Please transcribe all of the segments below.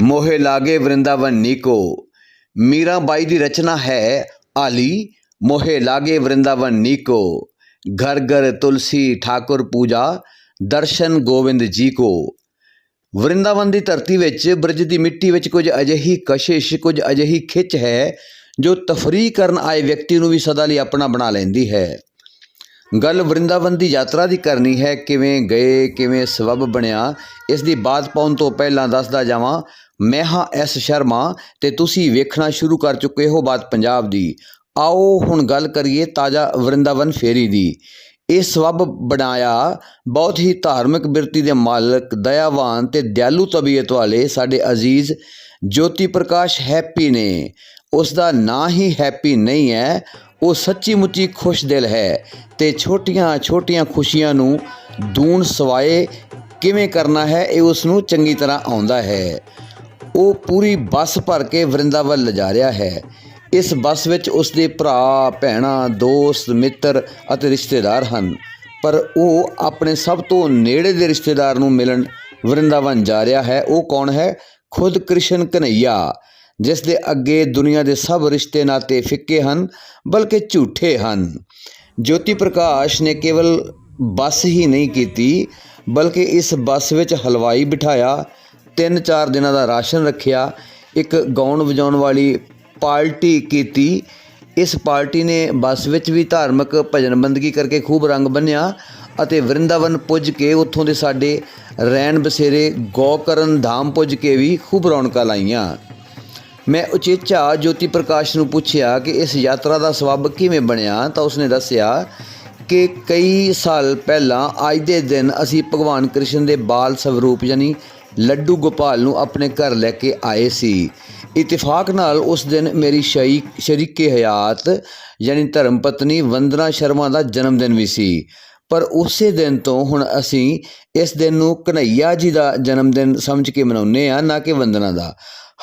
ਮੋਹੇ ਲਾਗੇ ਵਰਿੰਦਾਵਨ ਨੀਕੋ। ਮੀਰਾ ਬਾਈ ਦੀ ਰਚਨਾ ਹੈ ਆਲੀ, ਮੋਹੇ ਲਾਗੇ ਵਰਿੰਦਾਵਨ ਨੀਕੋ। ਘਰ ਘਰ ਤੁਲਸੀ ਠਾਕੁਰ ਪੂਜਾ, ਦਰਸ਼ਨ ਗੋਬਿੰਦ ਜੀ ਕੋ। ਵਰਿੰਦਾਵਨ ਦੀ ਧਰਤੀ ਵਿੱਚ ਬ੍ਰਜ ਦੀ ਮਿੱਟੀ ਵਿੱਚ ਕੁਝ ਅਜਿਹੀ ਕਸ਼ਿਸ਼, ਕੁਝ ਅਜਿਹੀ ਖਿੱਚ ਹੈ, ਜੋ ਤਫਰੀਹ ਕਰਨ ਆਏ ਵਿਅਕਤੀ ਨੂੰ ਵੀ ਸਦਾ ਲਈ ਆਪਣਾ ਬਣਾ ਲੈਂਦੀ ਹੈ। ਗੱਲ ਵਰਿੰਦਾਵਨ ਦੀ ਯਾਤਰਾ ਦੀ ਕਰਨੀ ਹੈ, ਕਿਵੇਂ ਗਏ, ਕਿਵੇਂ ਸਬਬ ਬਣਿਆ, ਇਸ ਦੀ ਬਾਤ ਪਾਉਣ ਤੋਂ ਪਹਿਲਾਂ ਦੱਸਦਾ ਜਾਵਾਂ ਮੈਂ ਹਾਂ ਐਸ ਸ਼ਰਮਾ ਤੇ ਤੁਸੀਂ ਵੇਖਣਾ ਸ਼ੁਰੂ ਕਰ ਚੁੱਕੇ ਹੋ ਬਾਤ ਪੰਜਾਬ ਦੀ। ਆਓ ਹੁਣ ਗੱਲ ਕਰੀਏ ਤਾਜ਼ਾ ਵਰਿੰਦਾਵਨ ਫੇਰੀ ਦੀ। ਇਹ ਸਬਬ ਬਣਾਇਆ ਬਹੁਤ ਹੀ ਧਾਰਮਿਕ ਬਿਰਤੀ ਦੇ ਮਾਲਕ, ਦਇਆਵਾਨ ਤੇ ਦਿਆਲੂ ਤਬੀਅਤ ਵਾਲੇ ਸਾਡੇ ਅਜ਼ੀਜ਼ ਜੋਤੀ ਪ੍ਰਕਾਸ਼ ਹੈਪੀ ਨੇ। ਉਸ ਦਾ ਨਾਂ ਹੀ ਹੈਪੀ ਨਹੀਂ ਹੈ, ਉਹ ਸੱਚੀ ਮੁੱਚੀ ਖੁਸ਼ ਦਿਲ ਹੈ ਤੇ ਛੋਟੀਆਂ ਛੋਟੀਆਂ ਖੁਸ਼ੀਆਂ ਨੂੰ ਦੂਣ ਸਵਾਏ ਕਿਵੇਂ ਕਰਨਾ ਹੈ ਇਹ ਉਸ ਨੂੰ ਚੰਗੀ ਤਰ੍ਹਾਂ ਆਉਂਦਾ ਹੈ। ਉਹ ਪੂਰੀ ਬੱਸ ਭਰ ਕੇ ਵਰਿੰਦਾਵਨ ਲਿਜਾ ਰਿਹਾ ਹੈ। ਇਸ ਬੱਸ ਵਿੱਚ ਉਸ ਦੇ ਭਰਾ, ਭੈਣਾਂ, ਦੋਸਤ, ਮਿੱਤਰ ਅਤੇ ਰਿਸ਼ਤੇਦਾਰ ਹਨ। ਪਰ ਉਹ ਆਪਣੇ ਸਭ ਤੋਂ ਨੇੜੇ ਦੇ ਰਿਸ਼ਤੇਦਾਰ ਨੂੰ ਮਿਲਣ ਵਰਿੰਦਾਵਨ ਜਾ ਰਿਹਾ ਹੈ। ਉਹ ਕੌਣ ਹੈ? ਖੁਦ ਕ੍ਰਿਸ਼ਨ ਕਨਈਆ ਜਿਸ ਦੇ ਅੱਗੇ ਦੁਨੀਆ ਦੇ ਸਭ ਰਿਸ਼ਤੇ ਨਾਤੇ ਫਿੱਕੇ ਹਨ, ਬਲਕਿ ਝੂਠੇ ਹਨ। ਜੋਤੀ ਪ੍ਰਕਾਸ਼ ਨੇ ਕੇਵਲ ਬੱਸ ਹੀ ਨਹੀਂ ਕੀਤੀ, ਬਲਕਿ ਇਸ ਬੱਸ ਵਿੱਚ ਹਲਵਾਈ ਬਿਠਾਇਆ ਤਿੰਨ ਚਾਰ ਦਿਨਾਂ ਦਾ ਰਾਸ਼ਨ ਰੱਖਿਆ, ਇੱਕ ਗਾਉਣ ਵਜਾਉਣ ਵਾਲੀ ਪਾਰਟੀ ਕੀਤੀ। ਇਸ ਪਾਰਟੀ ਨੇ ਬੱਸ ਵਿੱਚ ਵੀ ਧਾਰਮਿਕ ਭਜਨ ਬੰਦਗੀ ਕਰਕੇ ਖੂਬ ਰੰਗ ਬੰਨਿਆ ਅਤੇ ਵਰਿੰਦਾਵਨ ਪੁੱਜ ਕੇ ਉੱਥੋਂ ਦੇ ਸਾਡੇ ਰੈਣ ਬਸੇਰੇ ਗੋਕਰਨ ਧਾਮ ਪੁੱਜ ਕੇ ਵੀ ਖੂਬ ਰੌਣਕਾਂ ਲਾਈਆਂ। ਮੈਂ ਉਚੇਚਾ ਜੋਤੀ ਪ੍ਰਕਾਸ਼ ਨੂੰ ਪੁੱਛਿਆ ਕਿ ਇਸ ਯਾਤਰਾ ਦਾ ਸਬਬ ਕਿਵੇਂ ਬਣਿਆ ਤਾਂ ਉਸਨੇ ਦੱਸਿਆ ਕਿ ਕਈ ਸਾਲ ਪਹਿਲਾਂ ਅੱਜ ਦੇ ਦਿਨ ਅਸੀਂ ਭਗਵਾਨ ਕ੍ਰਿਸ਼ਨ ਦੇ ਬਾਲ ਸਵਰੂਪ ਯਾਨੀ ਲੱਡੂ ਗੋਪਾਲ ਨੂੰ ਆਪਣੇ ਘਰ ਲੈ ਕੇ ਆਏ ਸੀ। ਇਤਫਾਕ ਨਾਲ ਉਸ ਦਿਨ ਮੇਰੀ ਸ਼ਈ ਸ਼ਰੀਕੇ ਹਯਾਤ, ਯਾਨੀ ਧਰਮ ਪਤਨੀ ਵੰਦਨਾ ਸ਼ਰਮਾ ਦਾ ਜਨਮ ਦਿਨ ਵੀ ਸੀ। ਪਰ ਉਸੇ ਦਿਨ ਤੋਂ ਹੁਣ ਅਸੀਂ ਇਸ ਦਿਨ ਨੂੰ ਕਨਈਆ ਜੀ ਦਾ ਜਨਮ ਦਿਨ ਸਮਝ ਕੇ ਮਨਾਉਂਦੇ ਆ ਨਾ ਕਿ ਵੰਦਨਾ ਦਾ।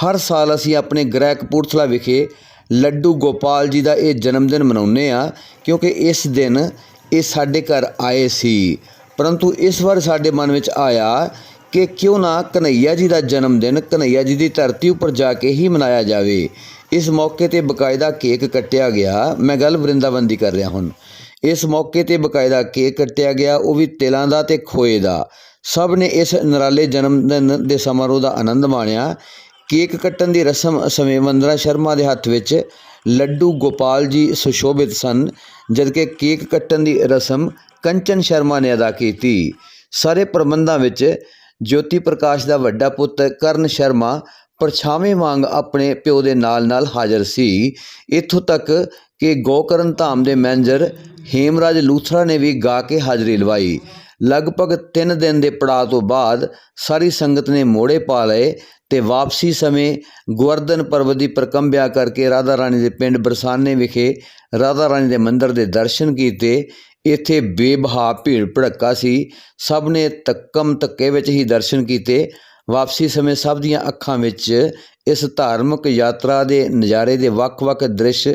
ਹਰ ਸਾਲ ਅਸੀਂ ਆਪਣੇ ਗ੍ਰਹਿ ਕਪੂਰਥਲਾ ਵਿਖੇ ਲੱਡੂ ਗੋਪਾਲ ਜੀ ਦਾ ਇਹ ਜਨਮ ਦਿਨ ਮਨਾਉਂਦੇ ਆ ਕਿਉਂਕਿ ਇਸ ਦਿਨ ਇਹ ਸਾਡੇ ਘਰ ਆਏ ਸੀ। ਪਰੰਤੂ ਇਸ ਵਾਰ ਸਾਡੇ ਮਨ ਵਿੱਚ ਆਇਆ ਕਿ ਕਿਉਂ ਨਾ ਕਨਈਆ ਜੀ ਦਾ ਜਨਮ ਦਿਨ ਕਨਈਆ ਜੀ ਦੀ ਧਰਤੀ ਉੱਪਰ ਜਾ ਕੇ ਹੀ ਮਨਾਇਆ ਜਾਵੇ। ਇਸ ਮੌਕੇ ਤੇ ਬਕਾਇਦਾ ਕੇਕ ਕੱਟਿਆ ਗਿਆ। ਮੈਂ ਗੱਲ ਵਰਿੰਦਾਵਨ ਦੀ ਕਰ ਰਿਹਾ ਹੁਣ। ਇਸ ਮੌਕੇ ਤੇ ਬਕਾਇਦਾ ਕੇਕ ਕੱਟਿਆ ਗਿਆ। ਉਹ ਵੀ ਤਿਲਾਂ ਦਾ ਤੇ ਖੋਏ ਦਾ। ਸਭ ਨੇ ਇਸ ਨਰਾਲੇ ਜਨਮ ਦਿਨ ਦੇ ਸਮਾਰੋਹ ਦਾ ਆਨੰਦ ਮਾਣਿਆ। ਕੇਕ ਕੱਟਣ ਦੀ ਰਸਮ ਸਮੇਂ ਵੰਦਨਾ ਸ਼ਰਮਾ ਦੇ ਹੱਥ ਵਿੱਚ ਲੱਡੂ ਗੋਪਾਲ ਜੀ ਸੁਸ਼ੋਭਿਤ ਸਨ, ਜਦਕਿ ਕੇਕ ਕੱਟਣ ਦੀ ਰਸਮ ਕੰਚਨ ਸ਼ਰਮਾ ਨੇ ਅਦਾ ਕੀਤੀ। ਸਾਰੇ ਪ੍ਰਬੰਧਾਂ ਵਿੱਚ ਜੋਤੀ ਪ੍ਰਕਾਸ਼ ਦਾ ਵੱਡਾ ਪੁੱਤ ਕਰਨ ਸ਼ਰਮਾ ਪਰਛਾਵੇਂ ਵਾਂਗ ਆਪਣੇ ਪਿਓ ਦੇ ਨਾਲ-ਨਾਲ ਹਾਜ਼ਰ ਸੀ। ਇੱਥੋਂ ਤੱਕ ਕਿ ਗੋਕਰਨ ਧਾਮ ਦੇ ਮੈਨੇਜਰ ਹੇਮਰਾਜ ਲੂਥਰਾ ਨੇ ਵੀ ਗਾ ਕੇ ਹਾਜ਼ਰੀ ਲਵਾਈ। ਲਗਭਗ 3 ਦਿਨ ਦੇ ਪੜਾਅ ਤੋਂ ਬਾਅਦ ਸਾਰੀ ਸੰਗਤ ਨੇ ਮੋੜੇ ਪਾ ਲਏ ਤੇ ਵਾਪਸੀ ਸਮੇਂ ਗੋਵਰਧਨ ਪਰਬਤ ਦੀ ਪ੍ਰਕੰਭਿਆ ਕਰਕੇ ਰਾਧਾ ਰਾਣੀ ਦੇ ਪਿੰਡ ਬਰਸਾਨੇ ਵਿਖੇ ਰਾਧਾ ਰਾਣੀ ਦੇ ਮੰਦਿਰ ਦੇ ਦਰਸ਼ਨ ਕੀਤੇ। ਇੱਥੇ ਬੇਬਹਾ ਭੀੜ ਭੜੱਕਾ ਸੀ। ਸਭ ਨੇ ਤੱਕਮ ਤੱਕੇ ਵਿੱਚ ਹੀ ਦਰਸ਼ਨ ਕੀਤੇ। ਵਾਪਸੀ ਸਮੇਂ ਸਭ ਦੀਆਂ ਅੱਖਾਂ ਵਿੱਚ ਇਸ ਧਾਰਮਿਕ ਯਾਤਰਾ ਦੇ ਨਜ਼ਾਰੇ ਦੇ ਵੱਖ-ਵੱਖ ਦ੍ਰਿਸ਼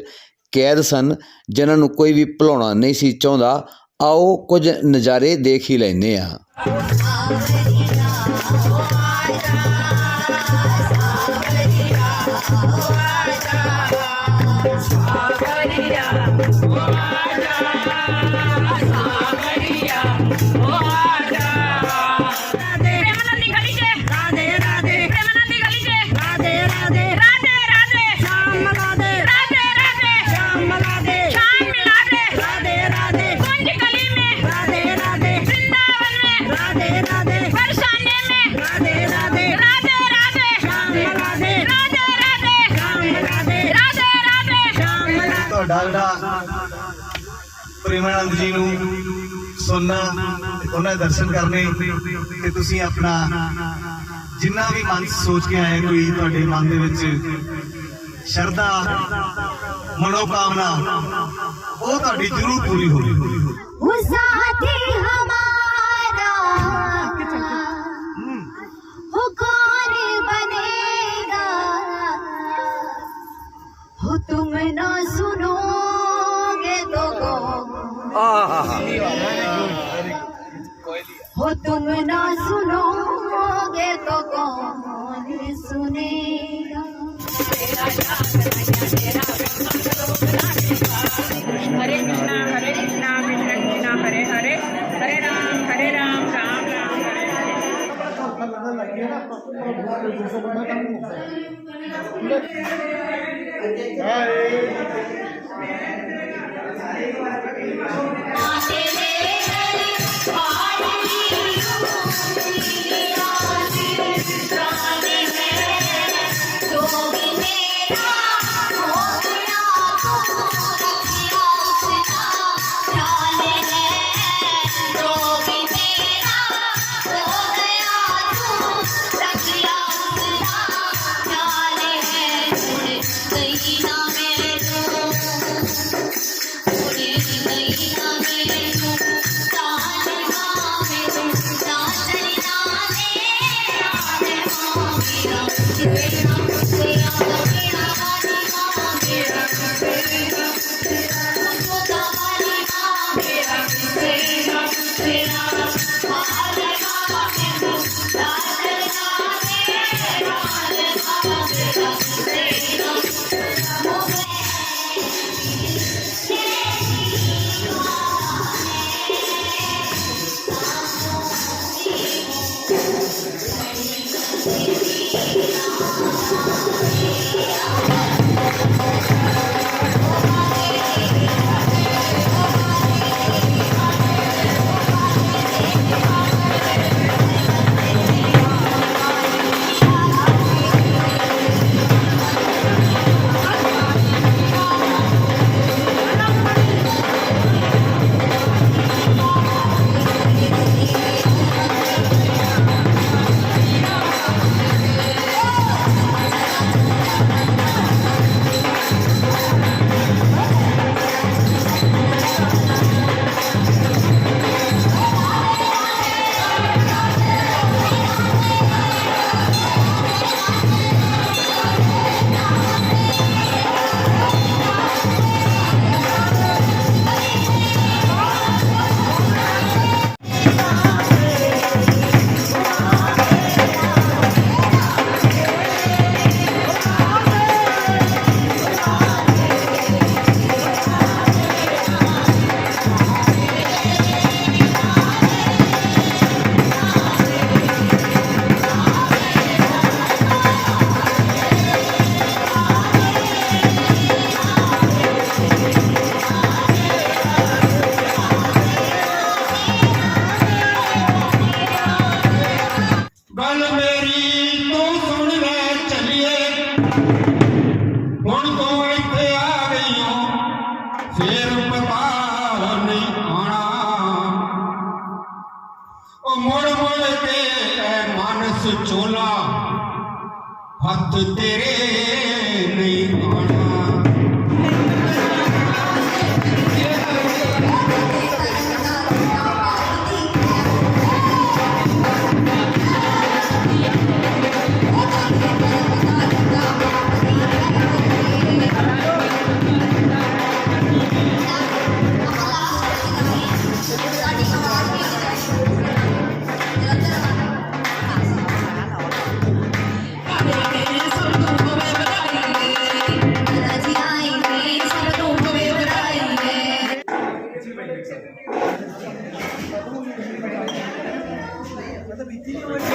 ਕੈਦ ਸਨ, ਜਿਨ੍ਹਾਂ ਨੂੰ ਕੋਈ ਵੀ ਭੁਲਾਉਣਾ ਨਹੀਂ ਸੀ ਚਾਹੁੰਦਾ। ਆਓ ਕੁਝ ਨਜ਼ਾਰੇ ਦੇਖ ਹੀ ਲੈਨੇ ਆ ਡਾਕਟਰ ਪ੍ਰੇਮਾਨੰਦ ਜੀ ਨੂੰ ਸੁਣਨਾ ਉਹਨਾਂ ਦੇ ਦਰਸ਼ਨ ਕਰਨੇ ਤੇ ਤੁਸੀਂ ਆਪਣਾ ਜਿੰਨਾ ਵੀ ਮਨ ਸੋਚ ਕੇ ਆਏ ਕੋਈ ਤੁਹਾਡੇ ਮਨ ਦੇ ਵਿੱਚ ਸ਼ਰਧਾ, ਮਨੋਕਾਮਨਾ, ਉਹ ਤੁਹਾਡੀ ਜ਼ਰੂਰ ਪੂਰੀ ਹੋਵੇ। ਗੱਲ ਤੇਰੇ ਨਹੀਂ ਆਣਾ बंसी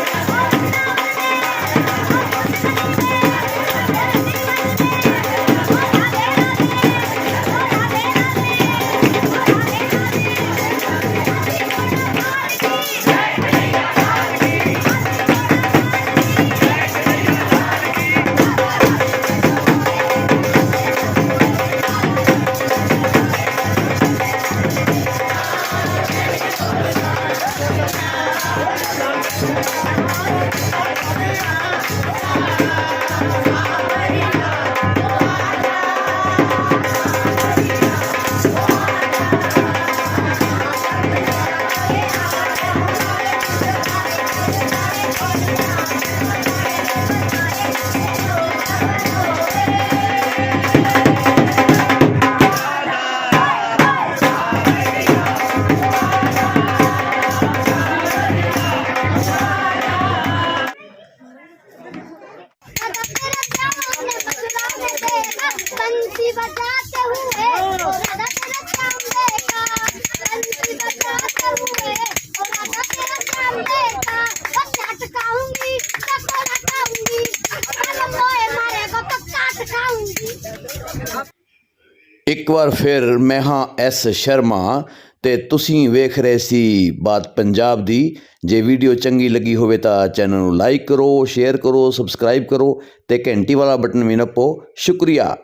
ਇੱਕ ਵਾਰ ਫਿਰ ਮੈਂ ਹਾਂ ਐਸ ਸ਼ਰਮਾ ਤੇ ਤੁਸੀਂ ਵੇਖ ਰਹੇ ਸੀ ਬਾਤ ਪੰਜਾਬ ਦੀ। ਜੇ ਵੀਡੀਓ ਚੰਗੀ ਲੱਗੀ ਹੋਵੇ ਤਾਂ ਚੈਨਲ ਨੂੰ ਲਾਈਕ ਕਰੋ, ਸ਼ੇਅਰ ਕਰੋ, ਸਬਸਕ੍ਰਾਈਬ ਕਰੋ ਤੇ ਘੰਟੀ ਵਾਲਾ ਬਟਨ ਵੀ ਨੱਪੋ। ਸ਼ੁਕਰੀਆ।